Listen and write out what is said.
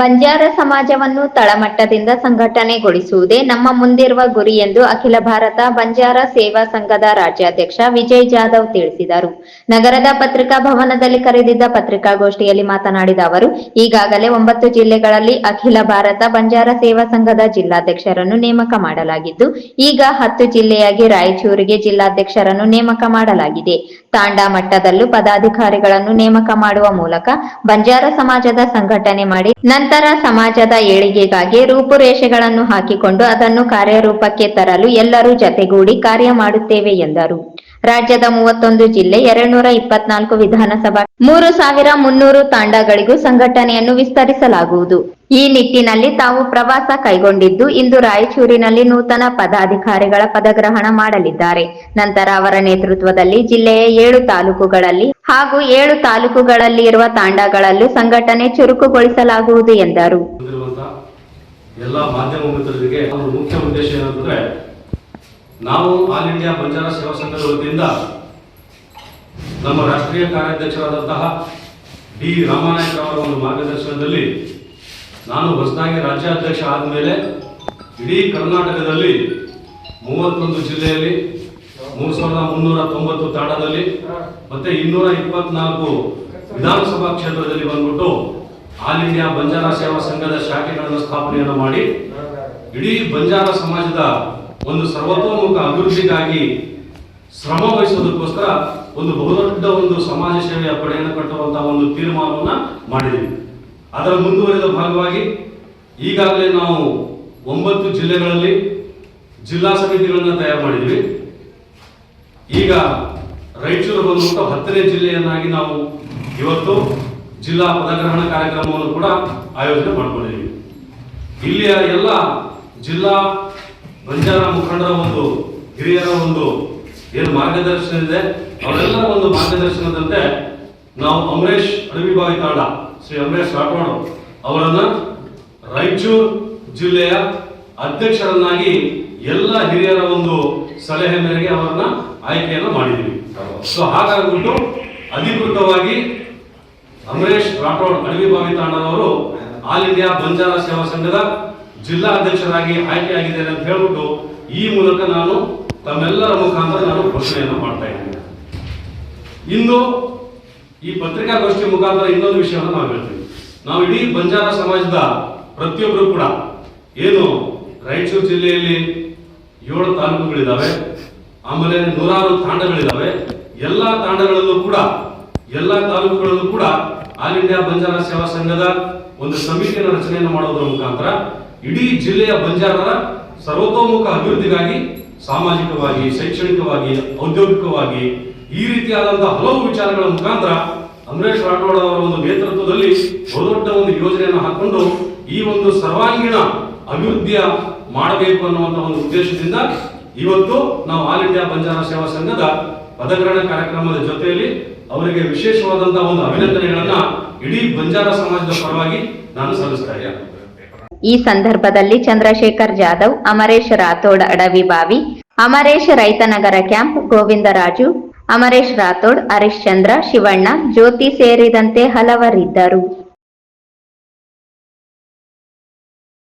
ಬಂಜಾರ ಸಮಾಜವನ್ನು ತಳಮಟ್ಟದಿಂದ ಸಂಘಟನೆಗೊಳಿಸುವುದೇ ನಮ್ಮ ಮುಂದಿರುವ ಗುರಿ ಎಂದು ಅಖಿಲ ಭಾರತ ಬಂಜಾರ ಸೇವಾ ಸಂಘದ ರಾಜ್ಯಾಧ್ಯಕ್ಷ ವಿಜಯ್ ಜಾಧವ್ ತಿಳಿಸಿದರು. ನಗರದ ಪತ್ರಿಕಾ ಭವನದಲ್ಲಿ ಕರೆದಿದ್ದ ಪತ್ರಿಕಾಗೋಷ್ಠಿಯಲ್ಲಿ ಮಾತನಾಡಿದ ಅವರು, ಈಗಾಗಲೇ ಒಂಬತ್ತು ಜಿಲ್ಲೆಗಳಲ್ಲಿ ಅಖಿಲ ಭಾರತ ಬಂಜಾರ ಸೇವಾ ಸಂಘದ ಜಿಲ್ಲಾಧ್ಯಕ್ಷರನ್ನು ನೇಮಕ ಮಾಡಲಾಗಿದ್ದು, ಈಗ ಹತ್ತು ಜಿಲ್ಲೆಯಾಗಿ ರಾಯಚೂರಿಗೆ ಜಿಲ್ಲಾಧ್ಯಕ್ಷರನ್ನು ನೇಮಕ ಮಾಡಲಾಗಿದೆ. ತಾಂಡಾ ಮಟ್ಟದಲ್ಲೂ ಪದಾಧಿಕಾರಿಗಳನ್ನು ನೇಮಕ ಮಾಡುವ ಮೂಲಕ ಬಂಜಾರ ಸಮಾಜದ ಸಂಘಟನೆ ಮಾಡಿ, ನಂತರ ಸಮಾಜದ ಏಳಿಗೆಗಾಗಿ ರೂಪುರೇಷೆಗಳನ್ನು ಹಾಕಿಕೊಂಡು ಅದನ್ನು ಕಾರ್ಯರೂಪಕ್ಕೆ ತರಲು ಎಲ್ಲರೂ ಜತೆಗೂಡಿ ಕಾರ್ಯ ಮಾಡುತ್ತೇವೆ ಎಂದರು. ರಾಜ್ಯದ ಮೂವತ್ತೊಂದು ಜಿಲ್ಲೆ ಎರಡ್ನೂರ ಇಪ್ಪತ್ನಾಲ್ಕು ವಿಧಾನಸಭಾ ಮೂರು ಸಾವಿರ ಮುನ್ನೂರು ತಾಂಡಗಳಿಗೂ ಸಂಘಟನೆಯನ್ನು ವಿಸ್ತರಿಸಲಾಗುವುದು. ಈ ನಿಟ್ಟಿನಲ್ಲಿ ತಾವು ಪ್ರವಾಸ ಕೈಗೊಂಡಿದ್ದು ಇಂದು ರಾಯಚೂರಿನಲ್ಲಿ ನೂತನ ಪದಾಧಿಕಾರಿಗಳ ಪದಗ್ರಹಣ ಮಾಡಲಿದ್ದಾರೆ. ನಂತರ ಅವರ ನೇತೃತ್ವದಲ್ಲಿ ಜಿಲ್ಲೆಯ ಏಳು ತಾಲೂಕುಗಳಲ್ಲಿ ಹಾಗೂ ಏಳು ತಾಲೂಕುಗಳಲ್ಲಿ ಇರುವ ತಾಂಡಗಳಲ್ಲೂ ಸಂಘಟನೆ ಚುರುಕುಗೊಳಿಸಲಾಗುವುದು ಎಂದರು. ಎಲ್ಲ ಮಾಧ್ಯಮ ಮಿತ್ರರಿಗೆ ಮುಖ್ಯ ಉದ್ದೇಶ ಏನಂತಂದ್ರೆ ನಾವು ಆಲ್ ಇಂಡಿಯಾ ಬಂಜಾರ ಸೇವಾ ಸಂಘದ ವತಿಯಿಂದ ನಮ್ಮ ರಾಷ್ಟ್ರೀಯ ಕಾರ್ಯಾಧ್ಯಕ್ಷರಾದಂತಹ ಡಿ ರಾಮನಾಯಕ್ ಅವರ ಒಂದು ಮಾರ್ಗದರ್ಶನದಲ್ಲಿ ನಾನು ಹೊಸದಾಗಿ ರಾಜ್ಯಾಧ್ಯಕ್ಷ ಆದಮೇಲೆ ಇಡೀ ಕರ್ನಾಟಕದಲ್ಲಿ ಮೂವತ್ತೊಂದು ಜಿಲ್ಲೆಯಲ್ಲಿ ಮೂರು ಸಾವಿರದ ಮುನ್ನೂರ ತೊಂಬತ್ತು ತಾಣದಲ್ಲಿ ಮತ್ತೆ ಇನ್ನೂರ ಇಪ್ಪತ್ನಾಲ್ಕು ವಿಧಾನಸಭಾ ಕ್ಷೇತ್ರದಲ್ಲಿ ಬಂದ್ಬಿಟ್ಟು ಆಲ್ ಇಂಡಿಯಾ ಬಂಜಾರ ಸೇವಾ ಸಂಘದ ಶಾಖೆಗಳನ್ನು ಸ್ಥಾಪನೆಯನ್ನು ಮಾಡಿ ಇಡೀ ಬಂಜಾರ ಸಮಾಜದ ಒಂದು ಸರ್ವತೋಮುಖ ಅಭಿವೃದ್ಧಿಗಾಗಿ ಶ್ರಮ ವಹಿಸೋದಕ್ಕೋಸ್ಕರ ಒಂದು ಬಹುದೊಡ್ಡ ಒಂದು ಸಮಾಜ ಸೇವೆಯ ಪಡೆಯನ್ನು ಕಟ್ಟುವಂತಹ ಒಂದು ತೀರ್ಮಾನವನ್ನು ಮಾಡಿದ್ದೀವಿ. ಅದರ ಮುಂದುವರಿದ ಭಾಗವಾಗಿ ಈಗಾಗಲೇ ನಾವು ಒಂಬತ್ತು ಜಿಲ್ಲೆಗಳಲ್ಲಿ ಜಿಲ್ಲಾ ಸಮಿತಿಗಳನ್ನು ತಯಾರು ಮಾಡಿದ್ವಿ. ಈಗ ರಾಯಚೂರು ಬರುವಂಥ ಹತ್ತನೇ ಜಿಲ್ಲೆಯನ್ನಾಗಿ ನಾವು ಇವತ್ತು ಜಿಲ್ಲಾ ಪದಗ್ರಹಣ ಕಾರ್ಯಕ್ರಮವನ್ನು ಕೂಡ ಆಯೋಜನೆ ಮಾಡಿಕೊಂಡಿದ್ವಿ ಇಲ್ಲಿಯ ಎಲ್ಲ ಜಿಲ್ಲಾ ಬಂಜಾರ ಮುಖಂಡರ ಒಂದು, ಹಿರಿಯರ ಒಂದು ಏನು ಮಾರ್ಗದರ್ಶನ ಇದೆ ಅವರೆಲ್ಲರ ಒಂದು ಮಾರ್ಗದರ್ಶನದಂತೆ ನಾವು ಅಮರೇಶ್ ಅಡವಿಭಾವಿ ತಾಂಡ ಶ್ರೀ ಅಮರೇಶ್ ರಾಠೋಡ್ ಅವರನ್ನ ರಾಯಚೂರು ಜಿಲ್ಲೆಯ ಅಧ್ಯಕ್ಷರನ್ನಾಗಿ ಎಲ್ಲ ಹಿರಿಯರ ಒಂದು ಸಲಹೆ ಮೇರೆಗೆ ಅವರನ್ನ ಆಯ್ಕೆಯನ್ನು ಮಾಡಿದ್ದೀವಿ ಸೊ ಹಾಗಾಗ್ಬಿಟ್ಟು ಅಧಿಕೃತವಾಗಿ ಅಮರೇಶ್ ರಾಠೋಡ್ ಅಡವಿಬಾವಿ ತಾಂಡವರು ಆಲ್ ಇಂಡಿಯಾ ಬಂಜಾರ ಸೇವಾ ಸಂಘದ ಜಿಲ್ಲಾ ಅಧ್ಯಕ್ಷರಾಗಿ ಆಯ್ಕೆಯಾಗಿದ್ದೇನೆ ಅಂತ ಹೇಳ್ಬಿಟ್ಟು ಈ ಮೂಲಕ ನಾನು ತಮ್ಮೆಲ್ಲರ ಮುಖಾಂತರ ನಾನು ಘೋಷಣೆಯನ್ನು ಮಾಡ್ತಾ ಇದ್ದೀನಿ. ಇಂದು ಈ ಪತ್ರಿಕಾಗೋಷ್ಠಿ ಮುಖಾಂತರ ಇನ್ನೊಂದು ವಿಷಯವನ್ನು ನಾವು ಹೇಳ್ತೀವಿ ನಾವು ಇಡೀ ಬಂಜಾರ ಸಮಾಜದ ಪ್ರತಿಯೊಬ್ಬರು ಕೂಡ ಏನು ರಾಯಚೂರು ಜಿಲ್ಲೆಯಲ್ಲಿ ಏಳು ತಾಲೂಕುಗಳಿದ್ದಾವೆ ಆಮೇಲೆ ನೂರಾರು ತಾಂಡಗಳಿದ್ದಾವೆ ಎಲ್ಲ ತಾಂಡಗಳಲ್ಲೂ ಕೂಡ, ಎಲ್ಲ ತಾಲೂಕುಗಳಲ್ಲೂ ಕೂಡ ಆಲ್ ಇಂಡಿಯಾ ಬಂಜಾರ ಸೇವಾ ಸಂಘದ ಒಂದು ಸಮಿತಿಯನ್ನು ರಚನೆಯನ್ನು ಮಾಡೋದ್ರ ಮುಖಾಂತರ ಇಡೀ ಜಿಲ್ಲೆಯ ಬಂಜಾರರ ಸರ್ವತೋಮುಖ ಅಭಿವೃದ್ಧಿಗಾಗಿ ಸಾಮಾಜಿಕವಾಗಿ, ಶೈಕ್ಷಣಿಕವಾಗಿ, ಔದ್ಯೋಗಿಕವಾಗಿ ಈ ರೀತಿಯಾದಂತಹ ಹಲವು ವಿಚಾರಗಳ ಮುಖಾಂತರ ಅಮರೇಶ್ ರಾಠೋಡ್ ಅವರ ಒಂದು ನೇತೃತ್ವದಲ್ಲಿ ಬಹುದೊಡ್ಡ ಒಂದು ಯೋಜನೆಯನ್ನು ಹಾಕೊಂಡು ಈ ಒಂದು ಸರ್ವಾಂಗೀಣ ಅಭಿವೃದ್ಧಿಯ ಮಾಡಬೇಕು ಅನ್ನುವಂತ ಒಂದು ಉದ್ದೇಶದಿಂದ ಇವತ್ತು ನಾವು ಆಲ್ ಇಂಡಿಯಾ ಬಂಜಾರ ಸೇವಾ ಸಂಘದ ಪದಗ್ರಹಣ ಕಾರ್ಯಕ್ರಮದ ಜೊತೆಯಲ್ಲಿ ಅವರಿಗೆ ವಿಶೇಷವಾದಂತಹ ಒಂದು ಅಭಿನಂದನೆಗಳನ್ನ ಇಡೀ ಬಂಜಾರ ಸಮಾಜದ ಪರವಾಗಿ ನಾನು ಸಲ್ಲಿಸ್ತಾ ಇದ್ದೇನೆ. ಈ ಸಂದರ್ಭದಲ್ಲಿ ಚಂದ್ರಶೇಖರ್ ಜಾಧವ್, ಅಮರೇಶ್ ರಾಥೋಡ್ ಅಡವಿಬಾವಿ ಅಮರೇಶ್ ರೈತನಗರ ಕ್ಯಾಂಪ್, ಗೋವಿಂದರಾಜು ಅಮರೇಶ್ ರಾಥೋಡ್ ಹರಿಶ್ಚಂದ್ರ ಶಿವಣ್ಣ ಜ್ಯೋತಿ ಸೇರಿದಂತೆ ಹಲವರಿದ್ದರು.